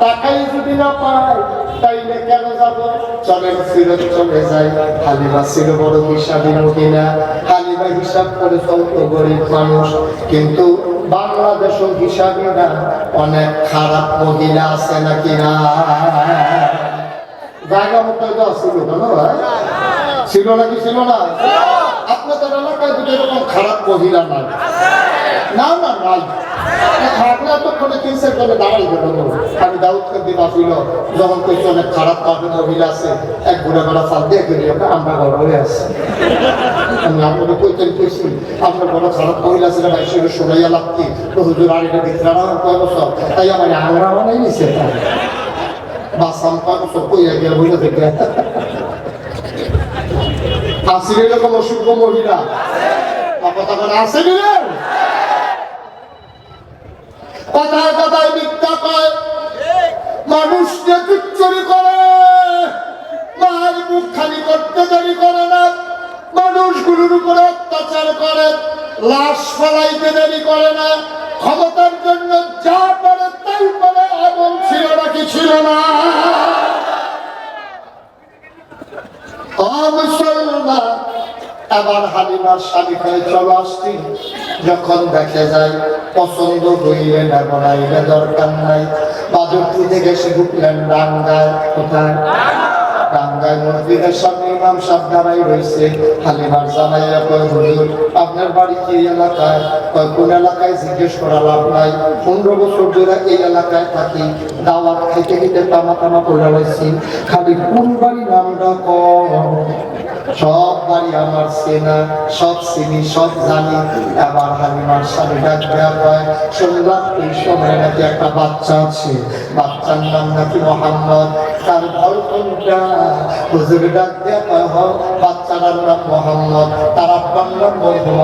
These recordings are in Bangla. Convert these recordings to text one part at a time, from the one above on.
টাকাই যদি না পাই, তাইলে কেন যাব? চলেন ফিরত চলে যাই। হালিমা ছিল বড় হিসাবী মহিলা। হালিমা হিসাব করে চলত গরিব মানুষ। কিন্তু বাংলাদেশ হিসাবীরা অনেক খারাপ মহিলা আছে নাকি না? জায়গা মতো তো ছিল না? ছিল নাকি ছিল না? আপনাদের এলাকায় দুটো এরকম খারাপ মহিলা নাই। না না, নাই। গেলি আর তাই আমার আমরা বানাই নিছে বাসাম কয় বছর কইয়া গিয়া বইলে দেখে আসিল এরকম অসুখ মহিলা কথায় কথায় মিথ্যা কয়। মানুষকে চুরি করে, মায়ের মুখ খালি করতে দেরি করে না। মানুষগুলোর উপরে অত্যাচার করে, লাশ ফলাইতে দেরি করে না। ক্ষমতার জন্য যা পারে তাই পারে এমন ছিল নাকি ছিল না? মুসলমান। আবার হালিমার হয়ে চলো আসছি। যখন দেখে যায়, পছন্দ হইলে না বানাইলে দরকার নাই। বাজুটি থেকে সে ঢুকলেন ডাঙ্গায় কোথায়? মসজিদের সামনে হালিমার আপনার এলাকায়? এলাকায় জিজ্ঞেস করা লাভ নাই। পনেরো বছর ধরে এই এলাকায় থাকি। দাওয়াত খেতে খেতে টানা টানা খালি কোন বাড়ি নামটা কম সব বাড়ি আমার চেনা, সব চিনি, সব জানি। আবার হালিমার স্বামী ডাক দেওয়া হয় শুনলাম এই সময় নাকি একটা বাচ্চা আছে। বাচ্চার নাম নাকি মোহাম্মদ। তার গল্পটা হুজুর ডাক দেওয়া নাম মোহাম্মদ। তার আব্বার নাম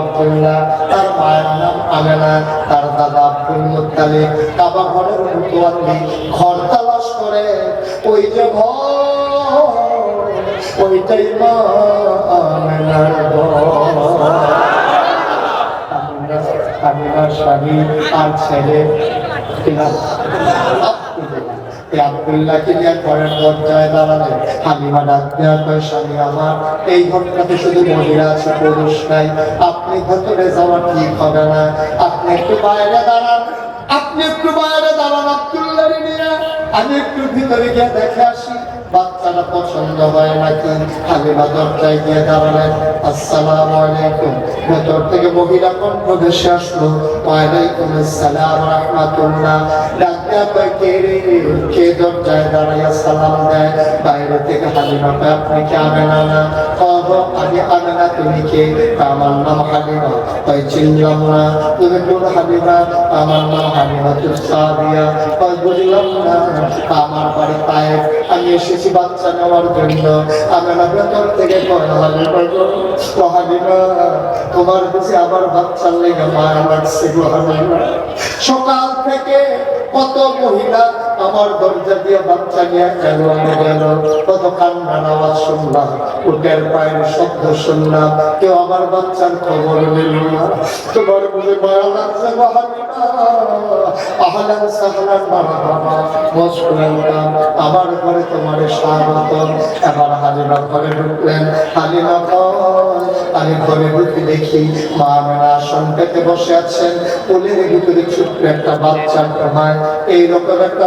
আব্দুল্লাহ। তার মায়ের নাম আমেনা। তার দাদা আব্দুল মুত্তালিব। কাবা ঘরের মুতোয়াল্লি ঘর তালাশ করে, ওই যে ঘর। আর ছেলে স্বামী, আমার এই শুধু নাই। আপনি ভেতরে যাওয়া ঠিক হবে না? আপনি একটু বাইরে দাঁড়ান, আপনি একটু বাইরে দাঁড়ান। আব্দুল্লাহ আমি একটু ভিতরে গিয়ে দেখে আসি। বাচ্চাটা পছন্দ হয় নাকি? হালিমা দরজায় গিয়ে দাঁড়ালেন আসসালামু আলাইকুম। ভেতর থেকে মহিলা কণ্ঠ ভেসে আসলো। ওয়ালাইকুম আসসালাম রাহমাতুল্লাহ। ডাক্তার কয় কে দরজায় দাঁড়াইয়া সালাম দেয়? বাইরে থেকে হালিমা কয় আপনি কি আমেনা না? কহ, আমি আমেনা, তুমি কে? আমার নাম হালিমা। কয়, চিনলাম না। তুমি কোন হালিমা? আমার নাম হালিমা তুই সাদিয়া। কয়, বুঝলাম না। আমার বাড়ি পায়ের আমি এসেছি বাচ্চা নেওয়ার জন্য। আমেনা ভেতর থেকে কয়, হালিমা তোমার কাছে আবার বাচ্চার লেগে মারা লাগছে সকাল থেকে কত মহিলা আমার দরজা দিয়ে বাচ্চা নিয়ে গেল গেল। কত কান্নার আওয়াজ শুনলাম, উটের পায়ের শব্দ শুনলাম। কেউ আমার বাচ্চার খবর নিল না। তোমার বলে মায়া লাগছে আমার ঘরে তোমার স্বাগত। এবার হালিমা ঘরে ঢুকলেন। হালিমা আমি ঘরে ঢুকে দেখি মা মেলা আসন পেতে বসে আছেন। কোলের ভিতরে ছোট্ট একটা বাচ্চা ঘুমায় এইরকম একটা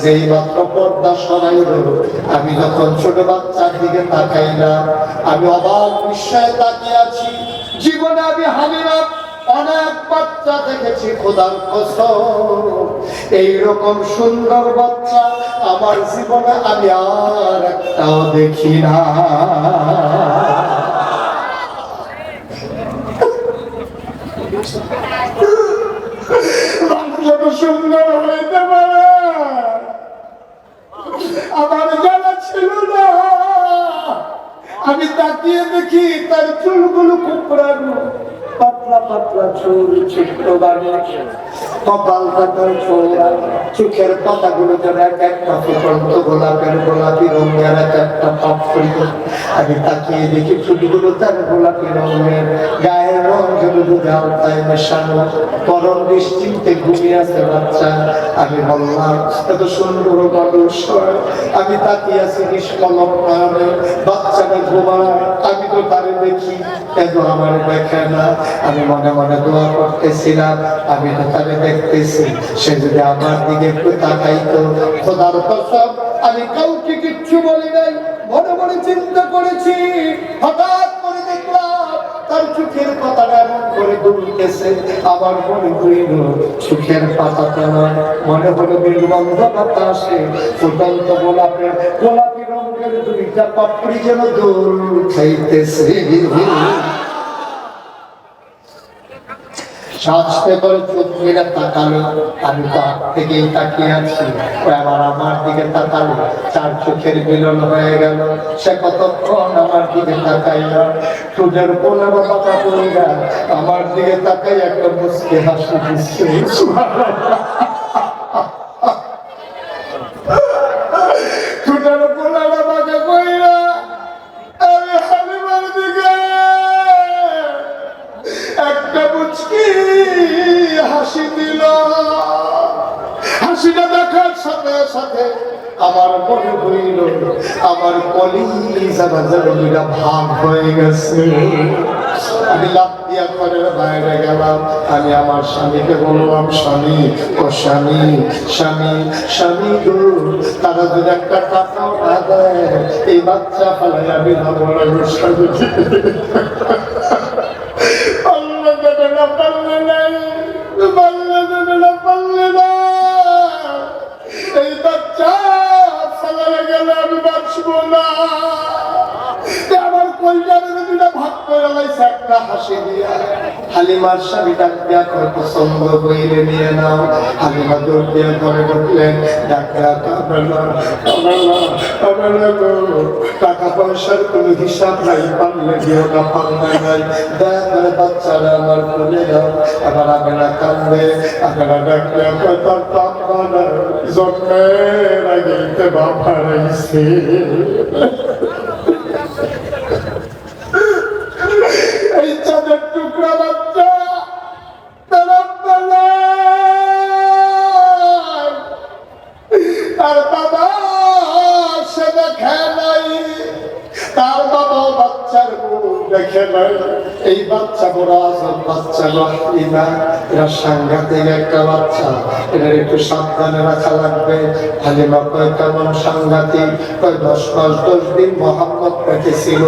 যেই মাত্র পর্দা সরাই হল আমি যখন ছোট বাচ্চার দিকে তাকাইলাম আমি অবাক বিস্ময়ে তাকিয়ে আছি। জীবনে আমি হালিমা অনেক বাচ্চা দেখেছি, খোদার কসম। এইরকম সুন্দর বাচ্চা আমার জীবনে আমি আর একটাও দেখি না। সুন্দর হইতে আমি তাকিয়ে দেখি তার চুলগুলো কুপড়ানো পাতলা পাতলা পাতাগুলো যেন এক একটা ফুটন্ত গোলাপের গোলাপি রঙের এক একটা আমি তাকিয়ে দেখি তার গোলাপি রঙের। গায়ের মেশানো। পরম নিশ্চিন্তে ঘুমিয়ে আছে বাচ্চা। আমি বললাম, এত সুন্দর মানুষ। আমি তাকিয়ে আছি নিষ্কলম বাচ্চাটা ঘুমায়। আমি তো তারে দেখি, কেন আমার দেখে না? আমি মনে মনে দোয়া করতেছিলাম, আমি তো তাকে দেখতেছি। সে যদি আমার দিকে একটু তাকাইতো, খোদার কসম, আমি কাউকে কিচ্ছু বলি নাই, মনে মনে চিন্তা করেছি। হঠাৎ করে দেখলাম, তার চোখের কথাটা এমন দুলতেছে আবার মনে হইল সুখের পাতা নয় মনে হলো নির্বন্ধ বাতাসে, ফুটন্ত গোলাপের, গোলাপি রঙের দুইটা পাপড়ি যেন দোল খাইতেছে সাজতে করে চোখ মেরে তাকালো, আমি তার থেকেই তাকিয়ে আছি। আবার আমার দিকে তাকালো চার চোখের মিলন হয়ে গেল। সে কতক্ষণ আমার দিকে তাকাইল? সূর্যের পনেরো পাতা পড়ে আমার দিকে তাকাই একটা মুসকে হাসি দিচ্ছে হাসিটা দেখার সাথে সাথে আমার মনে হইল, আমার কলিজা দুইটা ভাগ হয়ে গেছে। আমি লাভ দিয়া ঘরের বাইরে গেলাম, আমি আমার স্বামীকে বললাম, স্বামী, ও স্বামী স্বামী স্বামী গো, তারা যদি একটা টাকা না দেয়, এই বাচ্চা ফেলাই আমি না বলা স্বামী একটা হাসি দিয়া। হালিমার স্বামী ডাক দিয়া করে পছন্দ হইলে নিয়ে নাও। হালিমা দৌড় দিয়ে ঘরে ঢুকলেন। ডাক্তার টাকা পয়সার কোনো হিসাব নাই পারলে দিও না পারলে নাই। দয়া করে বাচ্চারা আমার খুলে দাও। আবার আমরা কান্দে আমরা ডাকলে আপনার তার টাকা না জন্মের আগে বাবা বাচ্চা, বড় আসল বাচ্চা না এরা সাংঘাতিক একটা বাচ্চা। এটা একটু সাবধানে রাখা লাগবে। হালিমা কয়, কেমন সাংঘাতিক? কয়, দশ মাস, দশ দিন মোহাম্মদ পেটে ছিল।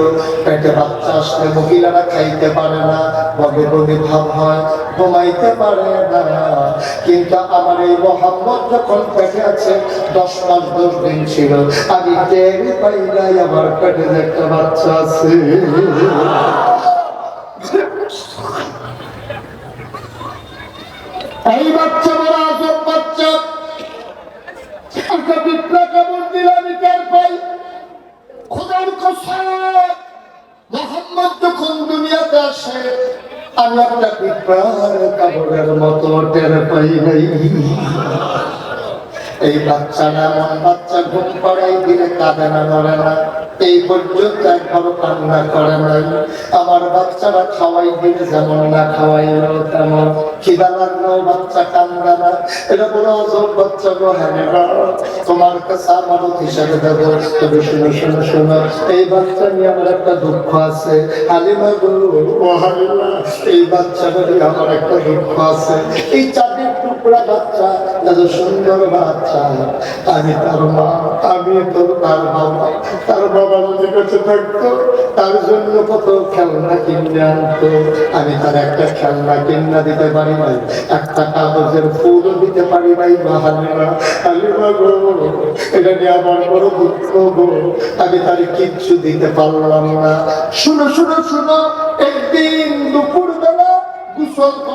পেটে বাচ্চা আসলে মহিলারা খাইতে পারে না। বগে বগে ভাব হয়, ঘুমাইতে পারে না। কিন্তু আমার এই মোহাম্মদ যখন পেটে আছে, দশ মাস, দশ দিন ছিল। আমি টেরি পাই নাই, আমার পেটে একটা বাচ্চা আছে। এই বাচ্চা বড় আজব বাচ্চা। বিপ্লব কামড় যখন আসে, আমি একটা কাপড়ের মতো এই বাচ্চাটা এমন বাচ্চা ঘুম পড়াই দিলে কাঁদে না নড়ে না। এই পর্যন্ত একবার কান্না করে নাই। আমার বাচ্চারা খাওয়াই দিলে যেমন না খাওয়াইল তেমন। খিদা লাগলেও বাচ্চা কান্দে না। এটা বড় অজব বাচ্চা গো হানিবা তোমার কাছে আমানত হিসাবে দেব। তবে শুনো শুনো শুনো। এই বাচ্চা নিয়ে আমার একটা দুঃখ আছে। হালিমা গো ও হালিমা, এই বাচ্চা নিয়ে আমার একটা দুঃখ আছে। এই চাঁদের টুকরা বাচ্চা, এত সুন্দর বাচ্চা। আমি তার মা, আমি তো তার বাবা। তার বাবা তার জন্য কত খেলনা কিনে আনতো। আমি তার একটা খেলনা কিনা দিতে পারি নাই, একটা কাগজের ফুলও দিতে পারি নাই এটা নিয়ে আমার বড় আমি তার কিচ্ছু দিতে পারলাম না। শুনো শুনো শুনো, একদিন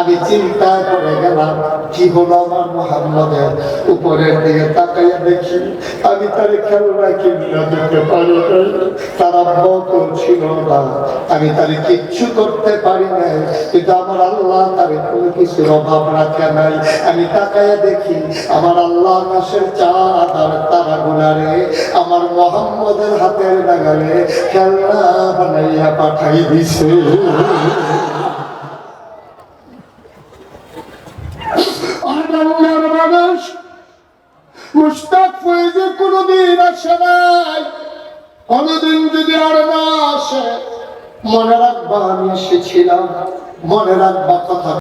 আমি চিন্তা করে গেলাম, কি হলো আমার মোহাম্মদের উপরের দিকে তাকাইয়া দেখি, আমি তার খেলনা কিনা দিতে পারি তার আব্বাও তো ছিল না। আমি তার কিচ্ছু করতে পারি নাই, কিন্তু আমার আল্লাহ তার কোনো কিছুর অভাব রাখে নাই। আমি তাকাইয়া দেখি, আমার আল্লাহ আকাশের চাঁদ আর তারা গুলারে আমার মোহাম্মদের হাতের নাগালে খেলনা বানাইয়া পাঠাই দিছে আর বাংলার মানুষ মুস্তাক ফয়েজে কোনোদিন আসে নাই। কোনোদিন যদি আর না আসে, মনে রাখবা আমি এসেছিলাম, মনে রাখবা কথা